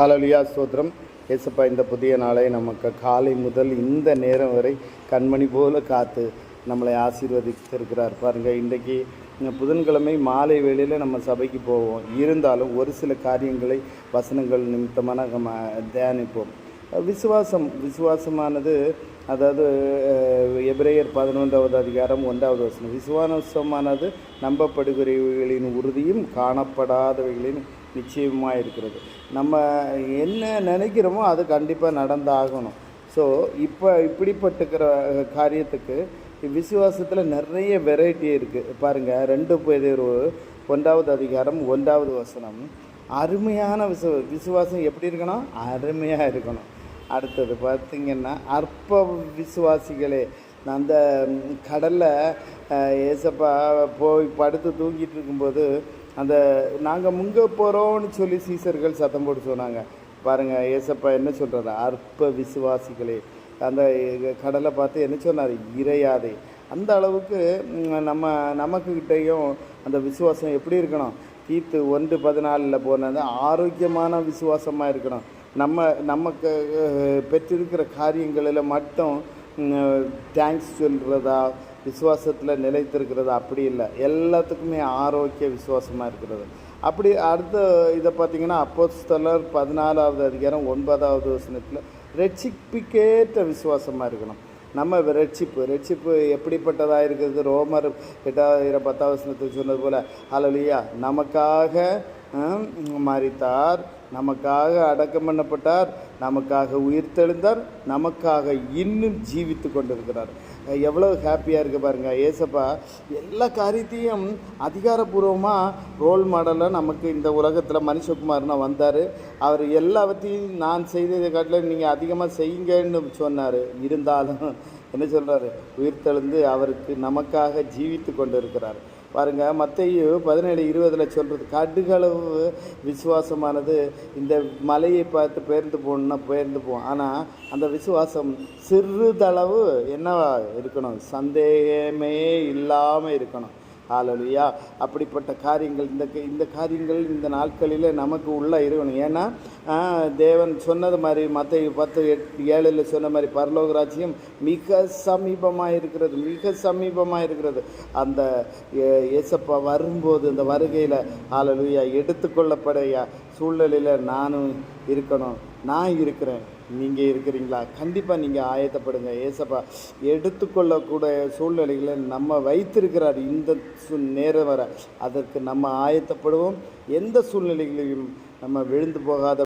Hallelujah ஸ்தோத்திரம் ஏசப்பா இந்த புதிய நாளை நமக்கு காலை முதல் இந்த நேரம் வரை கண்மணி போல காத்து நம்மளை ஆசீர்வதித்திருக்கிறார். பாருங்கள் இன்றைக்கி புதன்கிழமை மாலை வேளையில் நம்ம சபைக்கு போவோம். இருந்தாலும் ஒரு சில காரியங்களை வசனங்கள் நிமித்தமாக நம்ம தியானிப்போம். விசுவாசம் விசுவாசமானது அதாவது எபிரேயர் பதினொன்றாவது அதிகாரம் ஒன்றாவது வசனம். விசுவாசமானது நம்பப்படுகிறவைகளின் உறுதியும் காணப்படாதவைகளின் நிச்சயமாக இருக்கிறது. நம்ம என்ன நினைக்கிறோமோ அது கண்டிப்பாக நடந்தாகணும். ஸோ இப்போ இப்படிப்பட்டுக்கிற காரியத்துக்கு விசுவாசத்தில் நிறைய வெரைட்டி இருக்குது பாருங்கள் ரெண்டு பேர் ஒன்றாவது அதிகாரம் ஒன்றாவது வசனம். அருமையான விசு விசுவாசம் எப்படி இருக்கணும்? அருமையாக இருக்கணும். அடுத்தது பார்த்திங்கன்னா அற்ப விசுவாசிகளே அந்த கடலில் ஏசப்பா போய் படுத்து தூங்கிட்டு இருக்கும்போது அந்த நாங்கள் முங்க போகிறோம்னு சொல்லி சீசர்கள் சத்தம் போட்டு சொன்னாங்க. பாருங்கள் ஏசப்பா என்ன சொல்கிறாரு அற்ப விசுவாசிகளே அந்த கடலை பார்த்து என்ன சொன்னார்? இறையாதே அந்த அளவுக்கு நம்ம நமக்குக்கிட்டேயும் அந்த விசுவாசம் எப்படி இருக்கணும்? தீத்து ஒன்று பதினாலில் போனது ஆரோக்கியமான விசுவாசமாக இருக்கணும். நம்ம நமக்கு பெற்றிருக்கிற காரியங்களில் மட்டும் தேங்க்ஸ் சொல்கிறதா விசுவாசத்தில் நிலைத்திருக்கிறது அப்படி இல்லை. எல்லாத்துக்குமே ஆரோக்கிய விசுவாசமாக இருக்கிறது. அப்படி அடுத்த இதை பார்த்தீங்கன்னா அப்போஸ்தலர் பதினாலாவது அதிகாரம் ஒன்பதாவது வசனத்தில் ரட்சிப்புக்கேற்ற விசுவாசமாக இருக்கணும். நம்ம ரட்சிப்பு ரட்சிப்பு எப்படிப்பட்டதாக இருக்கிறது? ரோமர் எட்டாயிரம் பத்தாவது வசனத்தில் சொன்னது போல் அலலியா நமக்காக மாறித்தார் நமக்காக அடக்கம் பண்ணப்பட்டார் நமக்காக உயிர்த்தெழுந்தார் நமக்காக இன்னும் ஜீவித்து கொண்டிருக்கிறார். எவ்வளோ ஹாப்பியாக இருக்குது பாருங்கள் ஏசப்பா. எல்லா காரியத்தையும் அதிகாரப்பூர்வமாக ரோல் மாடலாக நமக்கு இந்த உலகத்தில் மனுஷகுமார்னா வந்தார். அவர் எல்லாவற்றையும் நான் செய்ததை காட்டில் நீங்கள் அதிகமாக செய்யுங்கன்னு சொன்னார். இருந்தாலும் என்ன சொல்கிறாரு உயிர்த்தெழுந்து அவருக்கு நமக்காக ஜீவித்து கொண்டு இருக்கிறார் பாருங்கள் மற்றையும் பதினேழு இருபதில் சொல்கிறது கடுகளவு விசுவாசமானது. இந்த மலையை பார்த்து பெயர்ந்து போகணுன்னா பேர்ந்து போகும் ஆனால் அந்த விசுவாசம் சிறிதளவு என்னவா இருக்கணும்? சந்தேகமே இல்லாமல் இருக்கணும். ஹalleluya அப்படிப்பட்ட காரியங்கள் இந்த இந்த காரியங்கள் இந்த நாட்களில் நமக்கு உள்ளே இருக்கணும். ஏன்னா தேவன் சொன்னது மாதிரி மற்ற பத்து எட் ஏழில் சொன்ன மாதிரி பரலோகராஜ்யம் மிக சமீபமாக இருக்கிறது மிக சமீபமாக இருக்கிறது. அந்த இயேசப்பா ஏசப்பா வரும்போது இந்த வருகையில் ஹalleluya எடுத்துக்கொள்ளப்படைய சூழ்நிலையில் நானும் இருக்கணும். நான் இருக்கிறேன். நீங்கள் இருக்கிறீங்களா? கண்டிப்பாக நீங்கள் ஆயத்தப்படுங்க. ஏசப்பா எடுத்துக்கொள்ளக்கூடிய சூழ்நிலைகளை நம்ம வைத்திருக்கிறார் இந்த சு- நேரம் வர. அதற்கு நம்ம ஆயத்தப்படுவோம். எந்த சூழ்நிலைகளையும் நம்ம விழுந்து போகாத